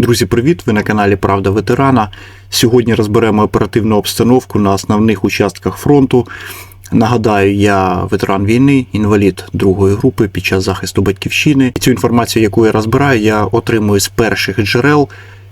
Друзі, привіт! Ви на каналі Правда Ветерана. Сьогодні розберемо оперативну обстановку на основних участках фронту. Нагадаю, я ветеран війни, інвалід другої групи під час захисту батьківщини. Цю інформацію, яку я розбираю, я отримую з перших джерел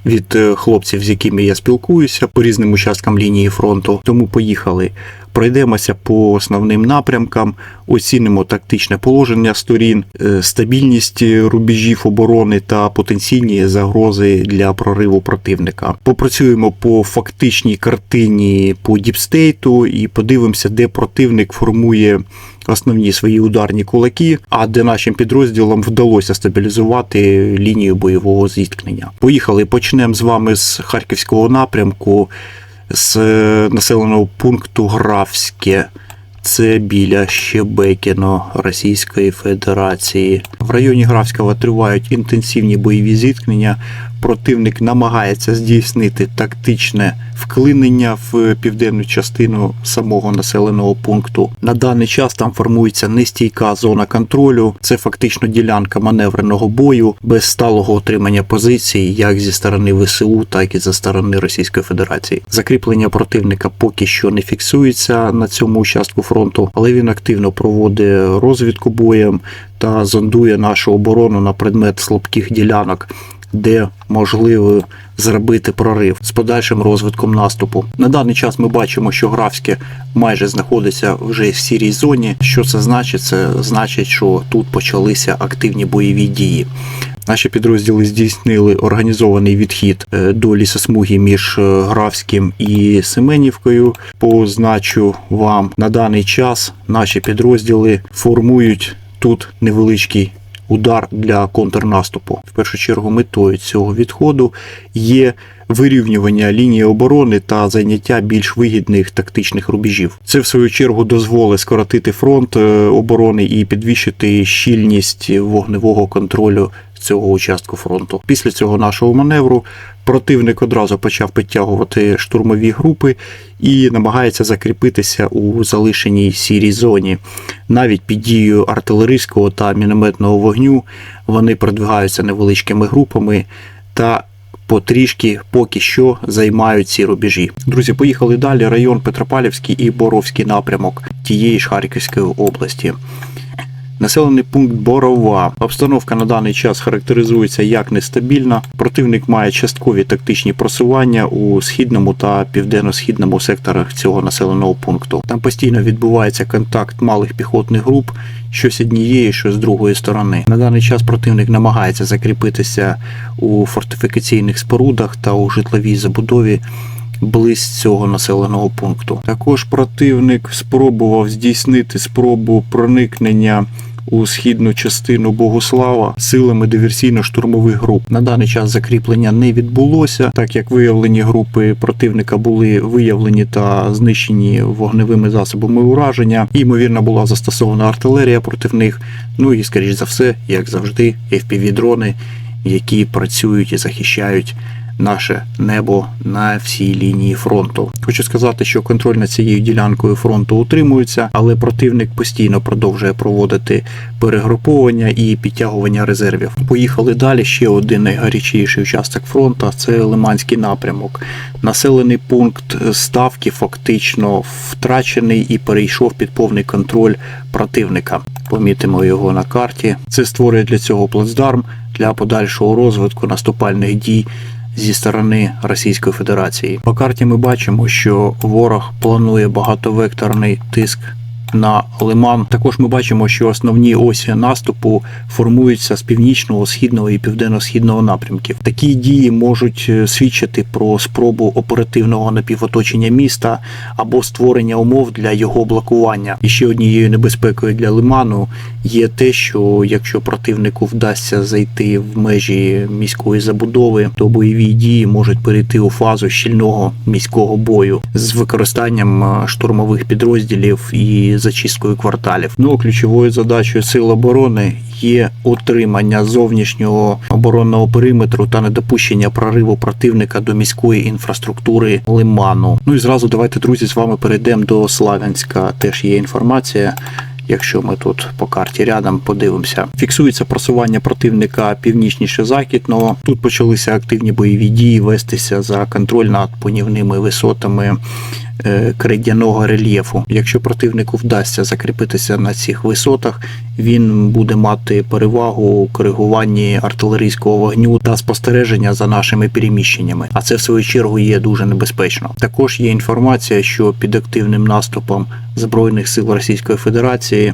від е, хлопців, з якими я спілкуюся по різним участкам лінії фронту. Тому поїхали. Пройдемося по основним напрямкам, оцінимо тактичне положення сторін, е, стабільність рубежів оборони та потенційні загрози для прориву противника. Попрацюємо по фактичній картині по діпстейту і подивимося, де противник формує основні свої ударні кулаки, а де нашим підрозділам вдалося стабілізувати лінію бойового зіткнення. Поїхали. Почнемо з вами з харківського напрямку з е, населеного пункту Графське. Це біля Щебекіно Російської Федерації. В районі Графського тривають інтенсивні бойові зіткнення. Противник намагається здійснити тактичне вклинення в південну частину самого населеного пункту. На даний час там формується нестійка зона контролю. Це фактично ділянка маневреного бою без сталого отримання позицій, як зі сторони ВСУ, так і зі сторони Російської Федерації. Закріплення противника поки що не фіксується на цьому участку фронту, але він активно проводить розвідку боєм та зондує нашу оборону на предмет слабких ділянок де можливо зробити прорив з подальшим розвитком наступу. На даний час ми бачимо, що Графське майже знаходиться вже в сірій зоні. Що це значить? Це значить, що тут почалися активні бойові дії. Наші підрозділи здійснили організований відхід е, до лісосмуги між е, Графським і Семенівкою. Позначу вам на даний час наші підрозділи формують тут невеличкий удар для контрнаступу. В першу чергу метою цього відходу є вирівнювання лінії оборони та зайняття більш вигідних тактичних рубежів. Це в свою чергу дозволить скоротити фронт е, оборони і підвищити щільність вогневого контролю цього участку фронту. Після цього нашого маневру противник одразу почав підтягувати штурмові групи і намагається закріпитися у залишеній сірій зоні. Навіть під дією артилерійського та мінометного вогню вони продвигаються невеличкими групами та потрішки поки що займають ці рубежі. Друзі, поїхали далі. Район Петропавлівський і Боровський напрямок тієї ж Харківської області. Населений пункт Борова. Обстановка на даний час характеризується як нестабільна. Противник має часткові тактичні просування у східному та південно-східному секторах цього населеного пункту. Там постійно відбувається контакт малих піхотних груп, що з однієї, що з другої сторони. На даний час противник намагається закріпитися у фортифікаційних спорудах та у житловій забудові. Близь цього населеного пункту. Також противник спробував здійснити спробу проникнення у східну частину Богослава силами диверсійно-штурмових груп. На даний час закріплення не відбулося, так як виявлені групи противника були виявлені та знищені вогневими засобами ураження. Ймовірно, була застосована артилерія проти них. Ну і скоріш за все, як завжди, fpv дрони які працюють і захищають наше небо на всій лінії фронту. Хочу сказати, що контроль над цією ділянкою фронту утримується, але противник постійно продовжує проводити перегруповання і підтягування резервів. Поїхали далі. Ще один найгарячіший участок фронту це Лиманський напрямок. Населений пункт ставки фактично втрачений і перейшов під повний контроль противника. Помітимо його на карті. Це створює для цього плацдарм для подальшого розвитку наступальних дій зі сторони Російської Федерації. По карті ми бачимо, що ворог планує багатовекторний тиск на Лиман. Також ми бачимо, що основні осі наступу формуються з північного, східного і південно-східного напрямків. Такі дії можуть е, свідчити про спробу оперативного напівоточення міста або створення умов для його блокування. І ще однією небезпекою для Лиману є те, що якщо противнику вдасться зайти в межі міської забудови, то бойові дії можуть перейти у фазу щільного міського бою з використанням е, штурмових підрозділів і зачисткою кварталів. Ну ключовою задачею сил оборони є утримання зовнішнього оборонного периметру та недопущення прориву противника до міської інфраструктури лиману. Ну і зразу давайте, друзі, з вами перейдемо до Славянська. Теж є інформація. Якщо ми тут по карті рядом подивимося, фіксується просування противника північніше західного. Тут почалися активні бойові дії вестися за контроль над понівними висотами крейдяного рельєфу. Якщо противнику вдасться закріпитися на цих висотах, він буде мати перевагу у коригуванні артилерійського вогню та спостереження за нашими переміщеннями. А це в свою чергу є дуже небезпечно. Також є інформація, що під активним наступом збройних сил Російської Федерації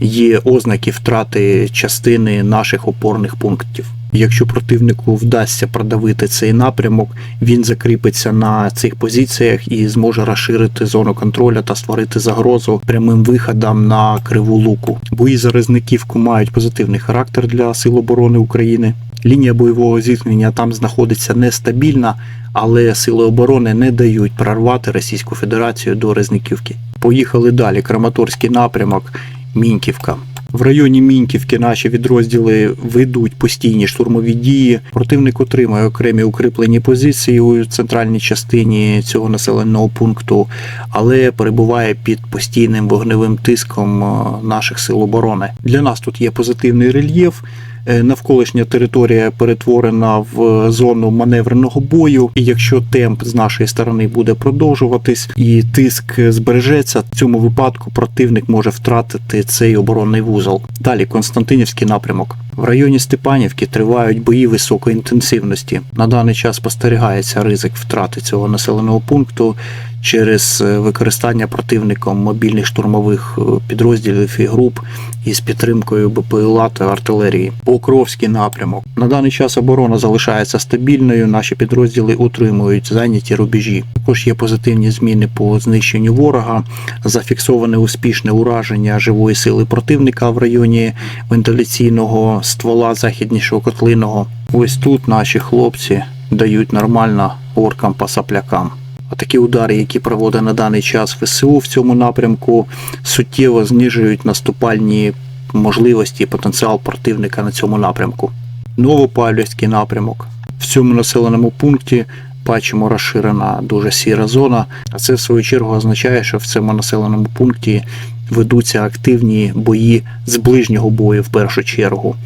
є ознаки втрати частини наших опорних пунктів. Якщо противнику вдасться продавити цей напрямок, він закріпиться на цих позиціях і зможе розширити зону контролю та створити загрозу прямим виходом на криву луку. Бої заразниківку мають позитивний характер для сил оборони України. Лінія бойового зіткнення там знаходиться нестабільна, але сили оборони не дають прорвати Російську Федерацію до Резниківки. Поїхали далі. Краматорський напрямок, Міньківка. В районі Міньківки наші відрозділи ведуть постійні штурмові дії. Противник отримує окремі укріплені позиції у центральній частині цього населеного пункту, але перебуває під постійним вогневим тиском е, наших сил оборони. Для нас тут є позитивний рельєф. Е, Навколишня територія перетворена в зону маневреного бою, і якщо темп з нашої сторони буде продовжуватись і тиск збережеться, в цьому випадку противник може втратити цей оборонний вузол. Далі Константинівський напрямок. В районі Степанівки тривають бої високої інтенсивності. На даний час спостерігається ризик втрати цього населеного пункту через е, використання противником мобільних штурмових е, підрозділів і груп із підтримкою БПЛА та артилерії. Покровський напрямок. На даний час оборона залишається стабільною. Наші підрозділи утримують зайняті рубежі. Також є позитивні зміни по знищенню ворога. Зафіксоване успішне ураження живої сили противника в районі вентиляційного ствола західнішого котлиного. Ось тут наші хлопці дають нормально оркам по саплякам. А такі удари, які проводить на даний час ВСУ в цьому напрямку, суттєво знижують наступальні можливості і потенціал противника на цьому напрямку. Новопавлівський напрямок. В цьому населеному пункті бачимо розширена дуже сіра зона, а це в свою чергу означає, що в цьому населеному пункті ведуться активні бої з ближнього бою в першу чергу.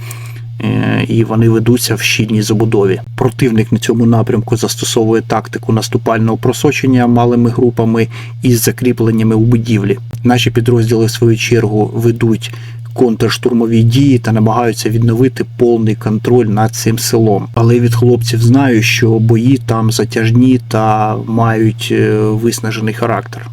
Е, І вони ведуться в щільній забудові. Противник на цьому напрямку застосовує тактику наступального просочення малими групами із закріпленнями у будівлі. Наші підрозділи, в свою чергу, ведуть контрштурмові дії та намагаються відновити повний контроль над цим селом. Але від хлопців знаю, що бої там затяжні та мають е, виснажений характер.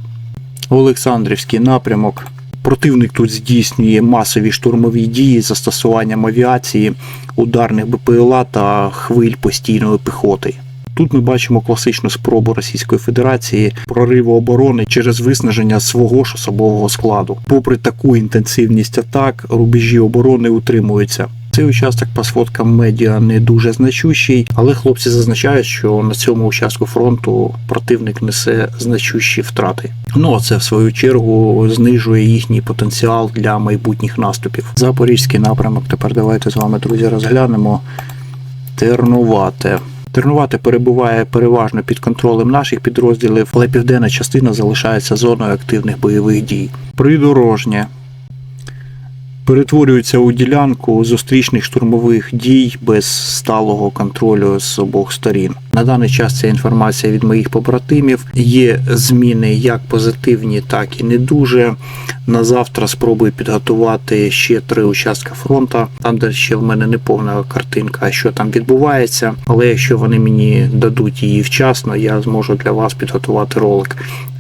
Олександрівський напрямок. Противник тут здійснює масові штурмові дії застосуванням авіації, ударних БПЛА та хвиль постійної піхоти. Тут ми бачимо класичну спробу Російської Федерації прориву оборони через виснаження свого ж особового складу. Попри таку інтенсивність атак, рубежі оборони утримуються. Цей участок по сфоткам медіа не дуже значущий, але хлопці зазначають, що на цьому участку фронту противник несе значущі втрати. Ну а це в свою чергу знижує їхній потенціал для майбутніх наступів. Запорізький напрямок. Тепер давайте з вами, друзі, розглянемо. Тернувате. Тернувате перебуває переважно під контролем наших підрозділів, але південна частина залишається зоною активних бойових дій. Придорожнє перетворюється у ділянку зустрічних штурмових дій без сталого контролю з обох сторін. На даний час ця інформація від моїх побратимів. Є зміни як позитивні, так і не дуже. На завтра спробую підготувати ще три участка фронту, там де ще в мене не повна картинка, що там відбувається. Але якщо вони мені дадуть її вчасно, я зможу для вас підготувати ролик.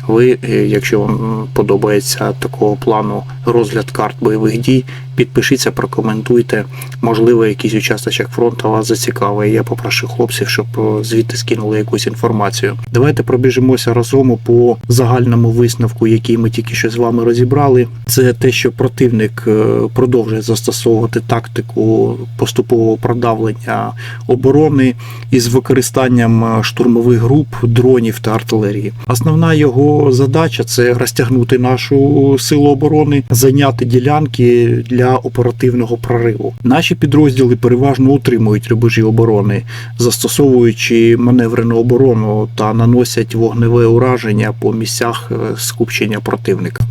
Ви, е, якщо вам подобається такого плану розгляд карт бойових дій, підпишіться, прокоментуйте. Можливо, якийсь участочок фронту вас зацікавить. Я попрошу хлопців, щоб е, звідти скинули якусь інформацію. Давайте пробіжимося разом по загальному висновку, який ми тільки що з вами розібрали. Це те, що противник е, продовжує застосовувати тактику поступового продавлення оборони із використанням штурмових груп, дронів та артилерії. Основна його задача це розтягнути нашу силу оборони, зайняти ділянки для оперативного прориву. Наші підрозділи переважно утримують рубежі оборони, застосовуючи маневрену оборону та наносять вогневе ураження по місцях е, скупчення противника.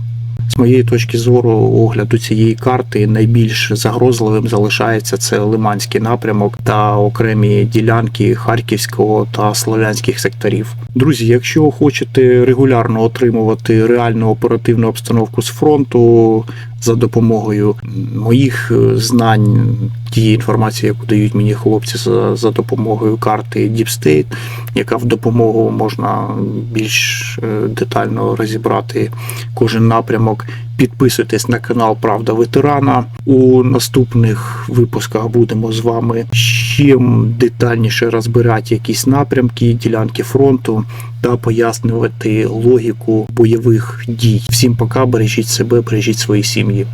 З моєї точки зору, огляду цієї карти найбільш загрозливим залишається це Лиманський напрямок та окремі ділянки Харківського та Слов'янських секторів. Друзі, якщо хочете регулярно отримувати реальну оперативну обстановку з фронту за допомогою моїх е, знань, тієї інформації, яку дають мені хлопці за, за допомогою карти Deep State, яка в допомогу можна більш е, детально розібрати кожен напрямок. Підписуйтесь на канал Правда Ветерана. У наступних випусках будемо з вами ще детальніше розбирати якісь напрямки, ділянки фронту та пояснювати логіку бойових дій. Всім пока, бережіть себе, бережіть свої сім'ї.